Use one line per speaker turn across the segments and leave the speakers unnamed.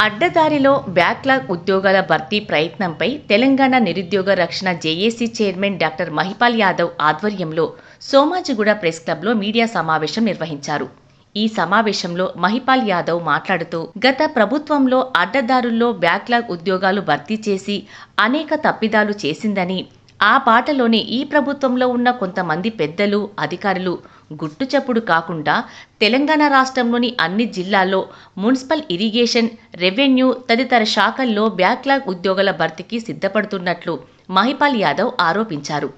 అడ్డదారిలో backlog ఉద్యోగాల భర్తీ ప్రయత్నంపై తెలంగాణ నిరుద్యోగ రక్షణ JAC chairman doctor Mahipal Yadav ఆధ్వర్యంలో సోమాజిగూడ ప్రెస్ క్లబ్లో మీడియా సమావేశం నిర్వహించారు. ఈ సమావేశంలో మహిపాల్ యాదవ్ మాట్లాడుతూ గత ప్రభుత్వంలో అడ్డదారుల్లో బ్యాక్లాగ్ ఉద్యోగాలు భర్తీ చేసి అనేక తప్పిదాలు చేసిందని ఆ బాటలోనే ఈ ప్రభుత్వంలో ఉన్న కొంతమంది పెద్దలు అధికారులు గుట్టుచప్పుడు కాకుండా తెలంగాణ రాష్ట్రంలోని అన్ని జిల్లాల్లో మున్సిపల్ ఇరిగేషన్ రెవెన్యూ తదితర శాఖల్లో బ్యాక్లాగ్ ఉద్యోగుల భర్తీకి సిద్ధపడుతున్నట్లు మహిపాల్ యాదవ్ ఆరోపించారు.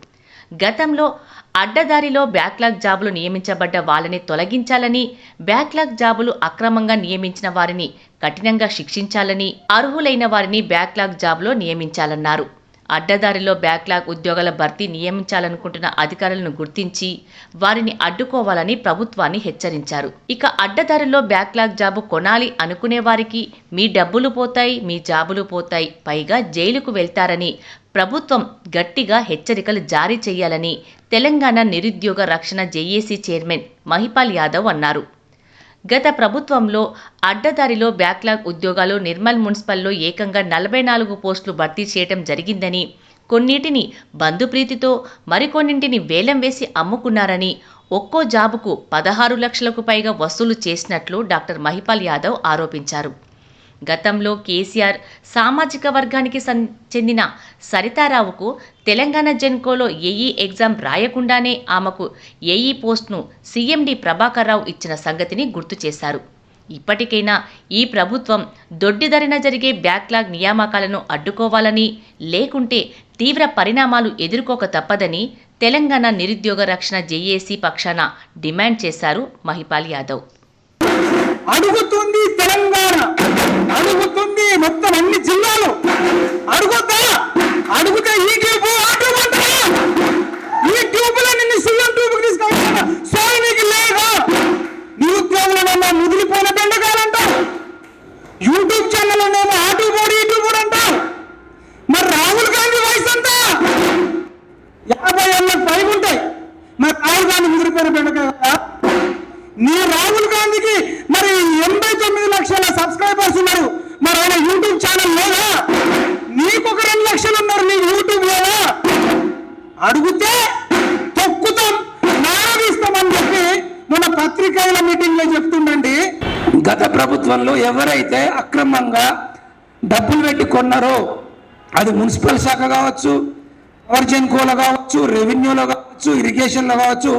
గతంలో అడ్డదారిలో బ్యాక్లాగ్ జాబులు నియమించబడ్డ వాళ్ళని తొలగించాలని బ్యాక్లాగ్ జాబులు అక్రమంగా నియమించిన వారిని కఠినంగా శిక్షించాలని అర్హులైన వారిని బ్యాక్లాగ్ జాబులో నియమించాలన్నారు. అడ్డదారిలో బ్యాక్లాగ్ ఉద్యోగాల భర్తీ నియమించాలనుకుంటున్న అధికారులను గుర్తించి వారిని అడ్డుకోవాలని ప్రభుత్వాన్ని హెచ్చరించారు. ఇక అడ్డదారిలో బ్యాక్లాగ్ జాబు కొనాలి అనుకునే వారికి మీ డబ్బులు పోతాయి మీ జాబులు పోతాయి పైగా జైలుకు వెళ్తారని ప్రభుత్వం గట్టిగా హెచ్చరికలు జారీ చేయాలని తెలంగాణ నిరుద్యోగ రక్షణ జేఏసీ చైర్మన్ మహిపాల్ యాదవ్ అన్నారు. గత ప్రభుత్వంలో అడ్డదారిలో బ్యాక్లాగ్ ఉద్యోగాలు నిర్మల్ మున్సిపల్లో ఏకంగా నలభై నాలుగు పోస్టులు భర్తీ చేయటం జరిగిందని కొన్నిటిని బంధుప్రీతితో మరికొన్నింటిని వేలం వేసి అమ్ముకున్నారని ఒక్కో జాబుకు పదహారు లక్షలకు పైగా వసూలు చేసినట్లు డాక్టర్ మహిపాల్ యాదవ్ ఆరోపించారు. గతంలో కేసీఆర్ సామాజిక వర్గానికి సన్- చెందిన సరితారావుకు తెలంగాణ జెన్కోలో ఏఈ ఎగ్జామ్ రాయకుండానే ఆమెకు ఏఈ పోస్ట్ను సీఎండి ప్రభాకర్ రావు ఇచ్చిన సంగతిని గుర్తు చేశారు. ఇప్పటికైనా ఈ ప్రభుత్వం దొడ్డిదరిన జరిగే బ్యాక్లాగ్ నియామకాలను అడ్డుకోవాలని లేకుంటే తీవ్ర పరిణామాలు ఎదుర్కోక తప్పదని తెలంగాణ నిరుద్యోగ రక్షణ జేఏసీ పక్షాన డిమాండ్ చేశారు మహిపాల్ యాదవ్.
అడుగుతుంది తెలంగాణ ఈ రాహుల్ గాంధీకి మరి ఎనభై తొమ్మిది లక్షల సబ్స్క్రైబర్స్ ఉన్నారు. మరి ఆయన యూట్యూబ్ ఛానల్ లేదా? నీకు ఒక రెండు లక్షలు ఉన్నారు నీ యూట్యూబ్ లేదా అడిగితే తొక్కుతాం నారగిస్తామని చెప్పి మన పత్రికల మీటింగ్లో చెప్తుండండి.
గత ప్రభుత్వంలో ఎవరైతే అక్రమంగా డబ్బులు పెట్టి కొన్నారో అది మున్సిపల్ శాఖ కావచ్చు పవర్ కోలో కావచ్చు రెవెన్యూలో కావచ్చు ఇరిగేషన్లో కావచ్చు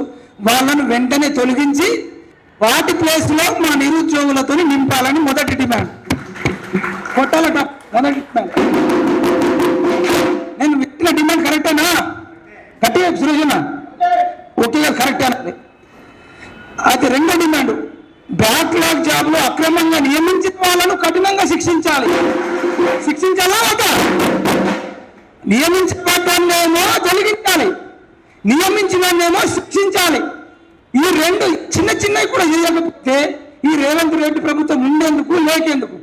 వాళ్ళను వెంటనే తొలగించి వాటి ప్లేస్లో మా నిరుద్యోగులతో నింపాలని మొదటి డిమాండ్ కొట్టాలట మొదటి డిమాండ్ నేను పెట్టిన డిమాండ్ కరెక్టేనా కట్టే సృజన ఓకే కరెక్ట్ అన్నది. అయితే రెండో డిమాండ్ బ్యాక్లాగ్ జాబ్లో అక్రమంగా నియమించిన వాళ్ళను కఠినంగా శిక్షించాలి. శిక్షించాలా వద్దా? నియమించిన వాటినేమో తొలగించాలి. నియమించినేమో శిక్షించాలి. ఈ రెండు చిన్న చిన్నవి కూడా చేయకపోతే ఈ రేవంత్ రెడ్డి ప్రభుత్వం ఉండేందుకు లేకేందుకు?